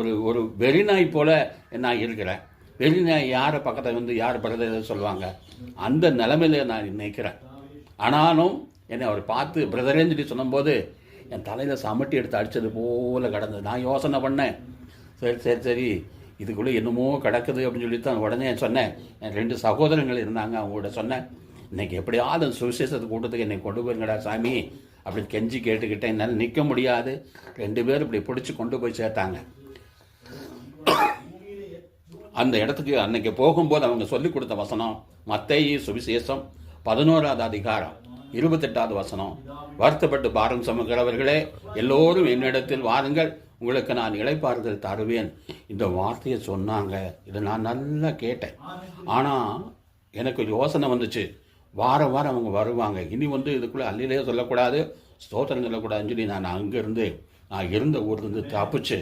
ஒரு ஒரு வெறிநாய் போல நான் இருக்கிறேன். வெறிநாய் யாரை பக்கத்தில் வந்து யார் பக்கத்தில் சொல்லுவாங்க. அந்த நிலமையில நான் நிற்கிறேன் ஆனாலும் என்னை அவர் பார்த்து பிரதரேன்னு சொல்லி சொன்னபோது என் தலையில் சமட்டி எடுத்து அடித்தது போல கிடந்தது. நான் யோசனை பண்ணேன். சரி சரி சரி. இதுக்குள்ளே என்னமோ கிடக்குது அப்படின்னு சொல்லி தான் உடனே சொன்னேன். என் ரெண்டு சகோதரங்கள் இருந்தாங்க அவங்கள்ட்ட சொன்னேன். இன்னைக்கு எப்படியாவது அந்த சுவிசேஷத்தை கூட்டத்துக்கு என்னை கொண்டு போயிருங்கடா சாமி அப்படின்னு கெஞ்சி கேட்டுக்கிட்டேன். என்னால் நிற்க முடியாது. ரெண்டு பேரும் இப்படி பிடிச்சி கொண்டு போய் சேர்த்தாங்க. அந்த இடத்துக்கு அன்னைக்கு போகும்போது அவங்க சொல்லிக் கொடுத்த வசனம் மத்தேயு சுவிசேஷம் பதினோராவது அதிகாரம் இருபத்தெட்டாவது வசனம். வருத்தப்பட்டு பாரம் சமக்கிறவர்களே எல்லோரும் என்னிடத்தில் வாருங்கள் உங்களுக்கு நான் இழைப்பாறுதல் தருவேன். இந்த வார்த்தையை சொன்னாங்க. இதை நான் நல்லா கேட்டேன். ஆனால் எனக்கு ஒரு யோசனை வந்துச்சு. வாரம் வாரம் அவங்க வருவாங்க. இனி வந்து இதுக்குள்ளே அல்லிலே சொல்லக்கூடாது ஸ்தோத்திரம் சொல்லக்கூடாதுன்னு சொல்லி நான் அங்கேருந்து நான் இருந்த ஊர்லேருந்து தப்பிச்சு